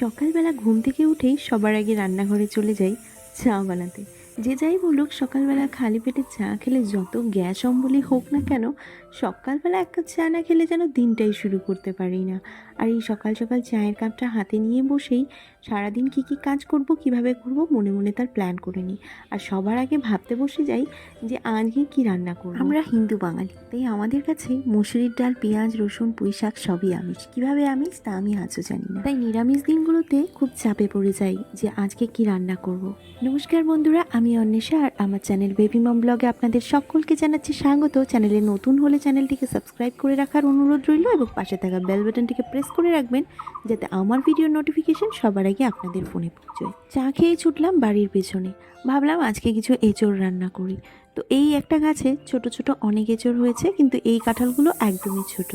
সকালবেলা ঘুম থেকে উঠেই সবার আগে রান্নাঘরে চলে যাই চা বানাতে। যে যাই বলুক, সকালবেলা খালি পেটে চা খেলে যত গ্যাস অম্বলি হোক না কেন সকালবেলা এক কাপ চা না খেলে যেন দিনটাই শুরু করতে পারি না। আর এই সকাল সকাল চায়ের কাপটা হাতে নিয়ে বসেই সারাদিন কী কী কাজ করব, কীভাবে করব, মনে মনে তার প্ল্যান করে নিই। আর সবার আগে ভাবতে বসে যাই যে আজকে কী রান্না করব। আমরা হিন্দু বাঙালি, তাই আমাদের কাছে মুসুরির ডাল, পেঁয়াজ, রসুন, পুঁই শাক সবই আমিষ। কীভাবে আমিষ তা আমি আজও জানি না। তাই নিরামিষ দিনগুলোতে খুব চাপে পড়ে যাই যে আজকে কি রান্না করব। নমস্কার বন্ধুরা, আমি অন্বেষা আর আমার চ্যানেল বেবি মম ব্লগে আপনাদের সকলকে জানাচ্ছি স্বাগত। চ্যানেলে নতুন হলে চ্যানেলটিকে সাবস্ক্রাইব করে রাখার অনুরোধ রইল এবং পাশে থাকা বেল বাটনটিকে প্রেস করে রাখবেন যাতে আমার ভিডিওর নোটিফিকেশন সবার আগে আপনাদের ফোনে পৌঁছয়। চা খেয়ে ছুটলাম বাড়ির পেছনে। ভাবলাম আজকে কিছু এঁচড় রান্না করি। তো এই একটা গাছে ছোট ছোট অনেক এঁচড় হয়েছে, কিন্তু এই কাঁঠালগুলো একদমই ছোট।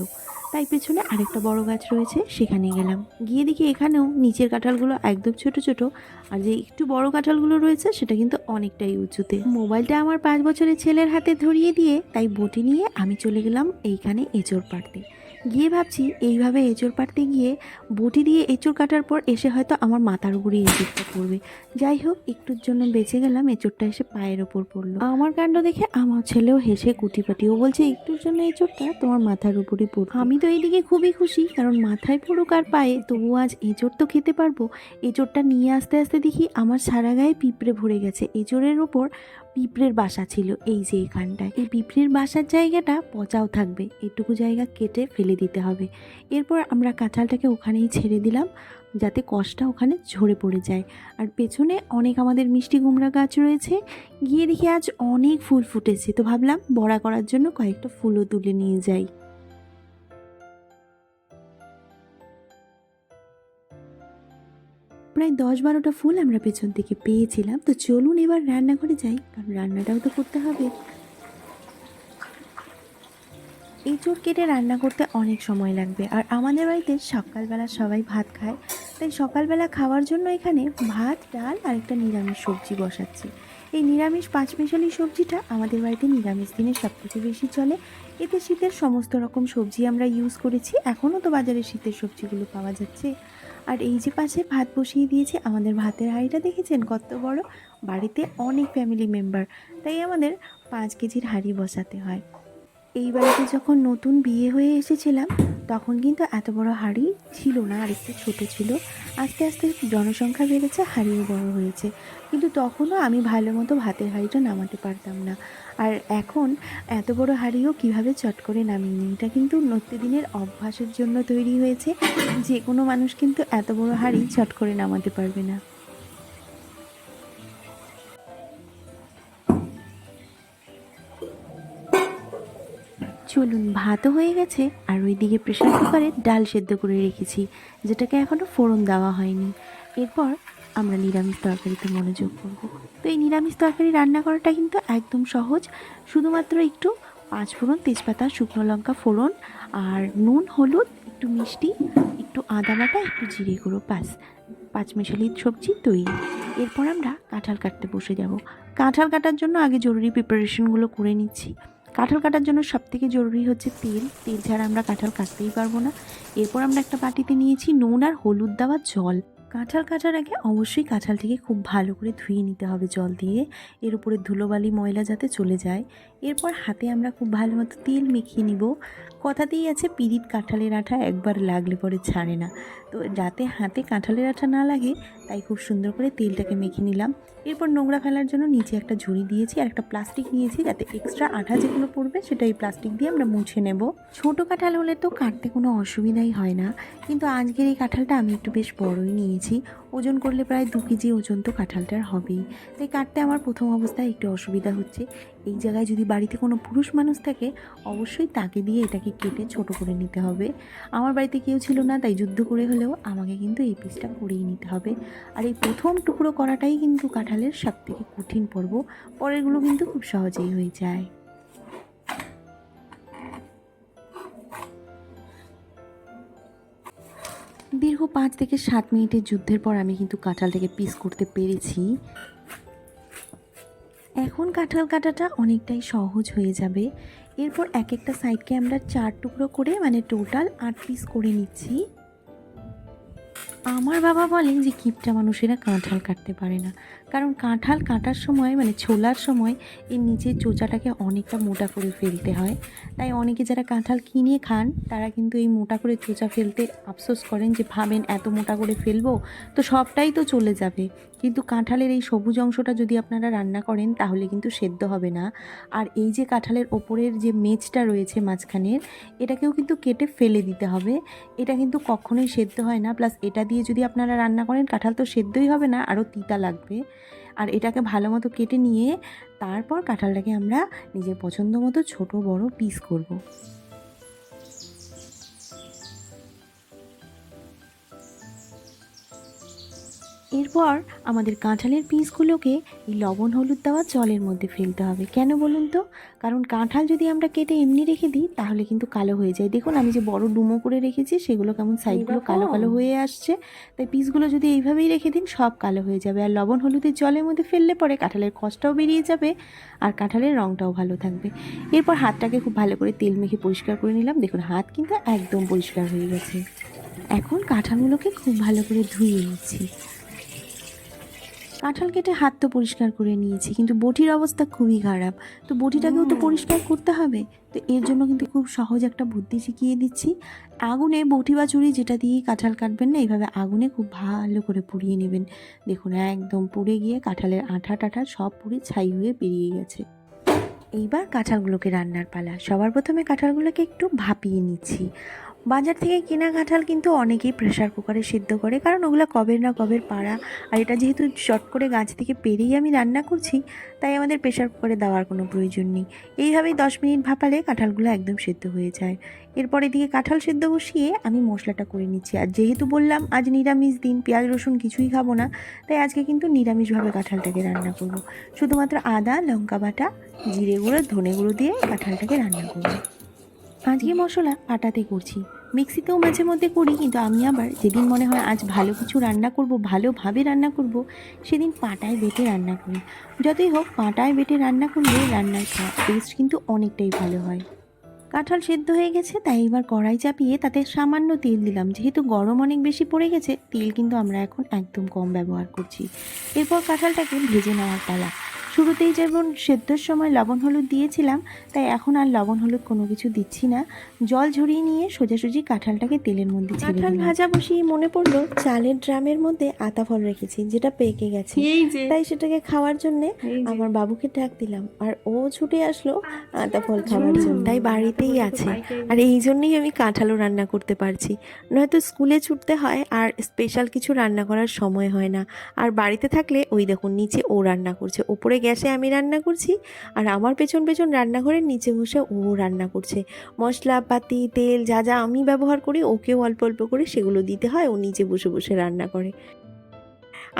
তাই পেছনে আরেকটা বড় গাছ রয়েছে সেখানে গেলাম। গিয়ে দেখি এখানেও নিচের কাঁঠালগুলো একদম ছোট ছোট, আর যে একটু বড় কাঁঠালগুলো রয়েছে, সেটা কিন্তু অনেকটাই উঁচুতে। মোবাইলটা আমার পাঁচ বছরের ছেলের হাতে ধরিয়ে দিয়ে, তাই বটি নিয়ে আমি চলে গেলাম এইখানে এঁচড় পাড়তে। গিয়ে ভাবছি এইভাবে এঁচড় পাড়তে গিয়ে বটি দিয়ে এঁচড় কাটার পর এসে হয়তো আমার মাথার উপরে এঁচড়টা পড়বে। যাই হোক, একটুর জন্য বেঁচে গেলাম, এঁচড়টা এসে পায়ের ওপর পড়ল। আমার কাণ্ড দেখে আমার ছেলেও হেসে কুটিপাটি ও বলছে, একটুর জন্য এঁচড়টা তোমার মাথার উপরই পড়বে। আমি তো এইদিকে খুবই খুশি, কারণ মাথায় পড়ুক আর পায়ে তবু আজ এঁচড় তো খেতে পারব। এঁচড়টা নিয়ে আসতে আসতে দেখি আমার সারা গায়ে পিঁপড়ে ভরে গেছে। এঁচড়ের ওপর পিঁপড়ের বাসা ছিল এই যে এখানটায়। এই পিঁপড়ের বাসার জায়গাটা পচাও থাকবে, এটুকু জায়গা কেটে ফেলে দিতে হবে। এরপর আমরা কাঁঠালটাকে ওখানেই ছেড়ে দিলাম, যাতে কষটা ওখানে ঝরে পড়ে যায়। আর পেছনে অনেক আমাদের মিষ্টি কুমড়া গাছ রয়েছে, গিয়ে দেখি আজ অনেক ফুল ফুটেছে। তো ভাবলাম বড়া করার জন্য কয়েকটা ফুলও তুলে নিয়ে যাই। প্রায় দশ বারোটা ফুল আমরা পেছন থেকে পেয়েছিলাম। তো চলুন এবার রান্নাঘরে যাই, কারণ রান্নাটাও তো করতে হবে। এই চোর কেটে রান্না করতে অনেক সময় লাগবে, আর আমাদের বাড়িতে সকালবেলা সবাই ভাত খায়। তাই সকালবেলা খাওয়ার জন্য এখানে ভাত, ডাল আর একটা নিরামিষ সবজি বসাচ্ছি। এই নিরামিষ পাঁচমিশালি সবজিটা আমাদের বাড়িতে নিরামিষ দিনে সব সবথেকে বেশি চলে। এতে শীতের সমস্ত রকম সবজি আমরা ইউজ করেছি। এখনও তো বাজারে শীতের সবজিগুলো পাওয়া যাচ্ছে। আর এই যে পাশে ভাত বসিয়ে দিয়েছে আমাদের ভাতের হাঁড়িটা দেখেছেন? কত বড়? বাড়িতে অনেক ফ্যামিলি মেম্বার তাই আমাদের পাঁচ কেজির হাঁড়ি বসাতে হয়। এই বাড়িতে যখন নতুন বিয়ে হয়ে এসেছিলাম, তখন কিন্তু এত বড় হাঁড়ি ছিল না, আর একটু ছোটো ছিল। আস্তে আস্তে জনসংখ্যা বেড়েছে, হাঁড়িও বড় হয়েছে। কিন্তু তখনও আমি ভালো মতো ভাতের হাঁড়িটা নামাতে পারতাম না। আর এখন এত বড় হাঁড়িও কীভাবে চট করে নামিয়ে এটা কিন্তু নিত্যদিনের অভ্যাসের জন্য তৈরি হয়েছে। যে কোনো মানুষ কিন্তু এত বড় হাঁড়ি চট করে নামাতে পারবে না। চলুন ভাতও হয়ে গেছে আর ওইদিকে প্রেশার কুকারে ডাল সেদ্ধ করে রেখেছি, যেটাকে এখনও ফোড়ন দেওয়া হয়নি। এরপর আমরা নিরামিষ তরকারিতে মনোযোগ করব। তো এই নিরামিষ তরকারি রান্না করাটা কিন্তু একদম সহজ। শুধুমাত্র একটু পাঁচ ফোড়ন, তেজপাতা, শুকনো লঙ্কা ফোড়ন আর নুন, হলুদ, একটু মিষ্টি, একটু আদা বাটা, একটু জিরে গুঁড়ো, ব্যাস। পাঁচ মিশালি সবজি তৈরি। এরপর আমরা কাঁঠাল কাটতে বসে যাব। কাঁঠাল কাটার জন্য আগে জরুরি প্রিপারেশনগুলো করে নিচ্ছি। কাঁঠাল কাটার জন্য সবথেকে জরুরি হচ্ছে তেল। তেল ছাড়া আমরা কাঁঠাল কাটতেই পারব না। এরপর আমরা একটা বাটিতে নিয়েছি নুন আর হলুদ দেওয়া জল। কাঁঠাল কাটার আগে অবশ্যই কাঁঠালটিকে খুব ভালো করে ধুয়ে নিতে হবে জল দিয়ে। এর উপরে ধুলোবালি ময়লা যাতে চলে যায়। এরপর হাতে আমরা খুব ভালো মতো তেল মেখিয়ে নিব। কথাতেই আছে, পিরিত কাঁঠালের আঠা একবার লাগলে পরে ছাড়ে না। তো যাতে হাতে কাঁঠালের আঠা না লাগে, তাই খুব সুন্দর করে তেলটাকে মেখে নিলাম। এরপর নোংরা ফেলার জন্য নিচে একটা ঝুড়ি দিয়েছি আর একটা প্লাস্টিক নিয়েছি যাতে এক্সট্রা আঠা যেগুলো পড়বে সেটা এই প্লাস্টিক দিয়ে আমরা মুছে নেব। ছোট কাঁঠাল হলে তো কাটতে কোনো অসুবিধাই হয় না, কিন্তু আজকের এই কাঁঠালটা আমি একটু বেশ বড়ই নিয়েছি। ওজন করলে প্রায় দু কেজি ওজন তো কাঁঠালটার হবেই। তাই কাটতে আমার প্রথম অবস্থায় একটু অসুবিধা হচ্ছে। এই জায়গায় যদি বাড়িতে কোনো পুরুষ মানুষ থাকে, অবশ্যই তাকে দিয়ে এটাকে কেটে ছোট করে নিতে হবে। আমার বাড়িতে কেউ ছিল না, তাই যুদ্ধ করে হলেও আমাকে কিন্তু এই পিসটা করেই নিতে হবে। আর এই প্রথম টুকরো করাটাই কিন্তু কাঁঠালের সব থেকে কঠিন পর্ব। পরেরগুলো কিন্তু খুব সহজেই হয়ে যায়। দীর্ঘ পাঁচ থেকে সাত মিনিটের যুদ্ধের পর আমি কিন্তু কাঁঠাল থেকে পিস করতে পেরেছি। এখন কাঁঠাল কাটাটা অনেকটাই সহজ হয়ে যাবে। এরপর এক একটা সাইডকে আমরা চার টুকরো করে মানে টোটাল আট পিস করে নিচ্ছি। আমার বাবা বলেন যে কিপটা মানুষেরা কাঁঠাল কাটতে পারে না। কারণ কাঁঠাল কাটার সময় মানে ছোলার সময় এর নিচের চোচাটাকে অনেকটা মোটা করে ফেলতে হয়। তাই অনেকে যারা কাঁঠাল কিনে খান, তারা কিন্তু এই মোটা করে চোচা ফেলতে আফসোস করেন যে, ভাবেন এত মোটা করে ফেলব? তো সবটাই তো চলে যাবে। কিন্তু কাঁঠালের এই সবুজ অংশটা যদি আপনারা রান্না করেন, তাহলে কিন্তু সেদ্ধ হবে না। আর এই যে কাঁঠালের ওপরের যে মেজটা রয়েছে মাঝখানের এটাকেও কিন্তু কেটে ফেলে দিতে হবে। এটা কিন্তু কখনোই সেদ্ধ হয় না। প্লাস এটা দিয়ে যদি আপনারা রান্না করেন, কাঁঠাল তো সেদ্ধই হবে না, আরও তিতা লাগবে। আর এটাকে ভালো মতো কেটে নিয়ে তারপর কাঁঠালটাকে আমরা নিজের পছন্দ মতো ছোটো বড় পিস করব। এরপর আমাদের কাঁঠালের পিসগুলোকে এই লবণ হলুদ দেওয়া জলের মধ্যে ফেলতে হবে। কেন বলুন তো? কারণ কাঁঠাল যদি আমরা কেটে এমনি রেখে দিই তাহলে কিন্তু কালো হয়ে যায়। দেখুন আমি যে বড় ডুমো করে রেখেছি সেগুলো কেমন সাইডগুলো কালো কালো হয়ে আসছে। তাই পিসগুলো যদি এইভাবেই রেখে দিন সব কালো হয়ে যাবে। আর লবণ হলুদের জলের মধ্যে ফেললে পরে কাঁঠালের কষ্টটাও বেরিয়ে যাবে আর কাঁঠালের রঙটাও ভালো থাকবে। এরপর হাতটাকে খুব ভালো করে তেল মেখে পরিষ্কার করে নিলাম। দেখুন হাত কিন্তু একদম পরিষ্কার হয়ে গেছে। এখন কাঁঠালগুলোকে খুব ভালো করে ধুয়ে নিচ্ছি। কাঁঠাল কেটে হাত তো পরিষ্কার করে নিয়েছি কিন্তু বটির অবস্থা খুবই খারাপ। তো বটিটাকেও তো পরিষ্কার করতে হবে। তো এর জন্য কিন্তু খুব সহজ একটা বুদ্ধি শিখিয়ে দিচ্ছি। আগুনে বটি বা চুড়ি যেটা দিয়ে কাঁঠাল কাটবেন না এইভাবে আগুনে খুব ভালো করে পুড়িয়ে নেবেন। দেখুন একদম পুড়ে গিয়ে কাঁঠালের আঠা টাঠা সব পুড়ে ছাই হয়ে বেরিয়ে গেছে। এইবার কাঁঠালগুলোকে রান্নার পালা। সবার প্রথমে কাঁঠালগুলোকে একটু ভাপিয়ে নিচ্ছি। বাজার থেকে কেনা কাঁঠাল কিন্তু অনেকেই প্রেশার কুকারে সিদ্ধ করে, কারণ ওগুলো কবের না কবের পাড়া। আর এটা যেহেতু চট করে গাছ থেকে পেরেই আমি রান্না করছি, তাই আমাদের প্রেশার কুকারে দেওয়ার কোনো প্রয়োজন নেই। এইভাবেই দশ মিনিট ভাপালে কাঁঠালগুলো একদম সিদ্ধ হয়ে যায়। এরপর এদিকে কাঁঠাল সিদ্ধ বসিয়ে আমি মশলাটা করে নিচ্ছি। আর যেহেতু বললাম আজ নিরামিষ দিন, পেঁয়াজ, রসুন কিছুই খাব না, তাই আজকে কিন্তু নিরামিষভাবে কাঁঠালটাকে রান্না করব। শুধুমাত্র আদা, লঙ্কা বাটা, জিরে গুঁড়ো, ধনে গুঁড়ো দিয়ে কাঁঠালটাকে রান্না করব। আজকে মশলা আটাতে করছি। মিক্সিতেও মাঝে মধ্যে করি, কিন্তু আমি আবার যেদিন মনে হয় আজ ভালো কিছু রান্না করব, ভালোভাবে রান্না করব, সেদিন পাটায় বেটে রান্না করি। যতই হোক, পাটায় বেটে রান্না করলে রান্নার টেস্ট কিন্তু অনেকটাই ভালো হয়। কাঁঠাল সেদ্ধ হয়ে গেছে, তাই এবার কড়াই চাপিয়ে তাতে সামান্য তেল দিলাম। যেহেতু গরম অনেক বেশি পড়ে গেছে, তেল কিন্তু আমরা এখন একদম কম ব্যবহার করছি। এরপর কাঁঠালটাকে ভেজে নেওয়ার পালা। শুরুতেই যেমন সেদ্ধর সময় লবণ হলুদ দিয়েছিলাম তাই এখন আর লবণ হলুদ কোনো কিছু দিচ্ছি না। জল ঝরিয়ে নিয়ে সোজাসুজি কাঁঠালটাকে তেলের মধ্যে কাঁঠাল ভাজা বসিয়ে মনে পড়ল চালের ড্রামের মধ্যে আতা ফল রেখেছি যেটা পেকে গেছে। তাই সেটাকে খাওয়ার জন্য আমার বাবুকে ডাক দিলাম আর ও ছুটে আসলো আতা ফল খাওয়ার জন্য। তাই বাড়িতেই আছে। আর এই জন্যই আমি কাঁঠালও রান্না করতে পারছি। নয়তো স্কুলে ছুটতে হয় আর স্পেশাল কিছু রান্না করার সময় হয় না। আর বাড়িতে থাকলে ওই দেখুন নিচে ও রান্না করছে ওপরে গ্যাসে আমি রান্না করছি আর আমার পেছন পেছন রান্নাঘরের নিচে বসে ও রান্না করছে। মশলাপাতি তেল যা যা আমি ব্যবহার করি ওকেও অল্প অল্প করে সেগুলো দিতে হয়, ও নিচে বসে বসে রান্না করে।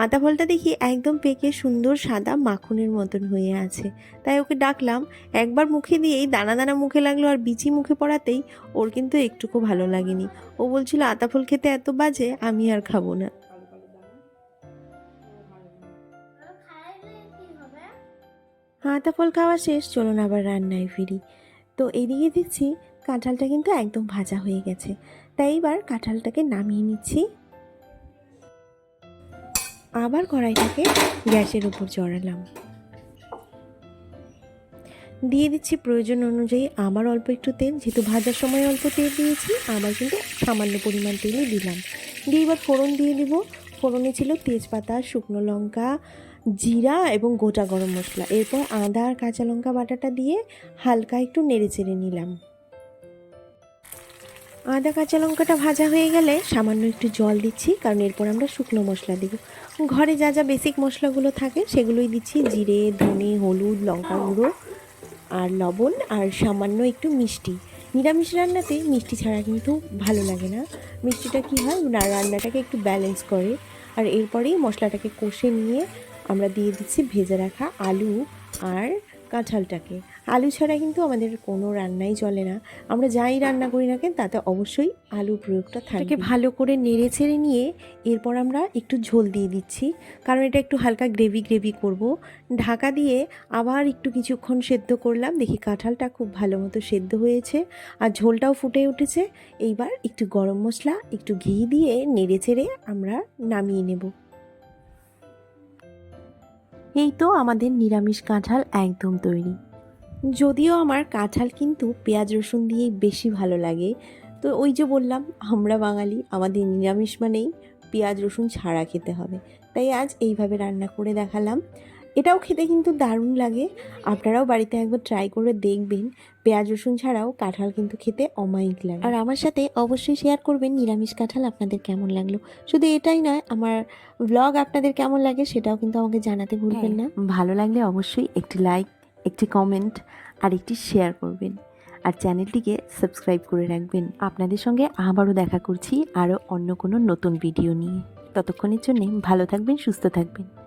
আতা ফলটা দেখি একদম পেকে সুন্দর সাদা মাখনের মতন হয়ে আছে। তাই ওকে ডাকলাম, একবার মুখে দিয়েই দানা দানা মুখে লাগল আর বিচি মুখে পড়াতেই ওর কিন্তু একটুকু ভালো লাগেনি। ও বলছিল আতা ফল খেতে এত বাজে, আমি আর খাব না। আতা ফল খাওয়া শেষ, চলুন আবার রান্নায় ফিরি। তো এদিকে দেখছি কাঁঠালটা কিন্তু একদম ভাজা হয়ে গেছে। তাই এবার কাঁঠালটাকে নামিয়ে নিচ্ছি। আবার কড়াইটাকে গ্যাসের উপর চড়ালাম দিয়ে দিচ্ছি প্রয়োজন অনুযায়ী আবার অল্প একটু তেল, যেহেতু ভাজার সময় অল্প তেল দিয়েছি, আবার কিন্তু সামান্য পরিমাণ তেলই দিলাম। দিয়ে এবার ফোড়ন দিয়ে দিব। ফোড়নে ছিল তেজপাতা, শুকনো লঙ্কা জিরা এবং গোটা গরম মশলা, এরপর আদা আর কাঁচা লঙ্কা বাটাটা দিয়ে হালকা একটু নেড়ে চেড়ে নিলাম। আদা, কাঁচা লঙ্কাটা ভাজা হয়ে গেলে সামান্য একটু জল দিচ্ছি, কারণ এরপর আমরা শুকনো মশলা দিব। ঘরে যা যা বেসিক মশলাগুলো থাকে, সেগুলোই দিচ্ছি, জিরে, ধনে, হলুদ লঙ্কা গুঁড়ো আর লবণ আর সামান্য একটু মিষ্টি। নিরামিষ রান্নাতে মিষ্টি ছাড়া কিন্তু ভালো লাগে না। মিষ্টিটা কী হয়, না, রান্নাটাকে একটু ব্যালেন্স করে আর এরপরেই মশলাটাকে কষে নিয়ে আমরা দিয়ে দিচ্ছি ভেজে রাখা আলু আর কাঁঠালটাকে। আলু ছাড়া কিন্তু আমাদের কোনো রান্নাই চলে না। আমরা যাই রান্না করি না কেন, তাতে অবশ্যই আলু প্রয়োগটা থাকে ভালো করে নেড়ে ছেড়ে নিয়ে এরপর আমরা একটু ঝোল দিয়ে দিচ্ছি। কারণ এটা একটু হালকা গ্রেভি গ্রেভি করব। ঢাকা দিয়ে আবার একটু কিছুক্ষণ সেদ্ধ করলাম। দেখি কাঁঠালটা খুব ভালো মতো সেদ্ধ হয়েছে আর ঝোলটাও ফুটে উঠেছে। এইবার একটু গরম মশলা, একটু ঘি দিয়ে নেড়ে চেড়ে আমরা নামিয়ে নেব। এই তো আমাদের নিরামিষ কাঁঠাল একদম তৈরি। যদিও আমার কাঁঠাল কিন্তু পেঁয়াজ রসুন দিয়েই বেশি ভালো লাগে। তো ওই যে বললাম, আমরা বাঙালি, আমাদের নিরামিষ মানেই পেঁয়াজ রসুন ছাড়া খেতে হবে। তাই আজ এইভাবে রান্না করে দেখালাম। এটাও খেতে কিন্তু দারুণ লাগে। আপনারাও বাড়িতে একবার ট্রাই করে দেখবেন। পেঁয়াজ রসুন ছাড়াও কাঁঠাল কিন্তু খেতে অমায়িক লাগে। আর আমার সাথে অবশ্যই শেয়ার করবেন নিরামিষ কাঁঠাল আপনাদের কেমন লাগল। শুধু এটাই নয় আমার ব্লগ আপনাদের কেমন লাগে সেটাও কিন্তু আমাকে জানাতে ভুলবেন না। ভালো লাগলে অবশ্যই একটি লাইক একটি কমেন্ট আর একটি শেয়ার করবেন। আর চ্যানেলটিকে সাবস্ক্রাইব করে রাখবেন। আপনাদের সঙ্গে আবারও দেখা করছি আরও অন্য কোনো নতুন ভিডিও নিয়ে। ততক্ষণের জন্যে ভালো থাকবেন সুস্থ থাকবেন।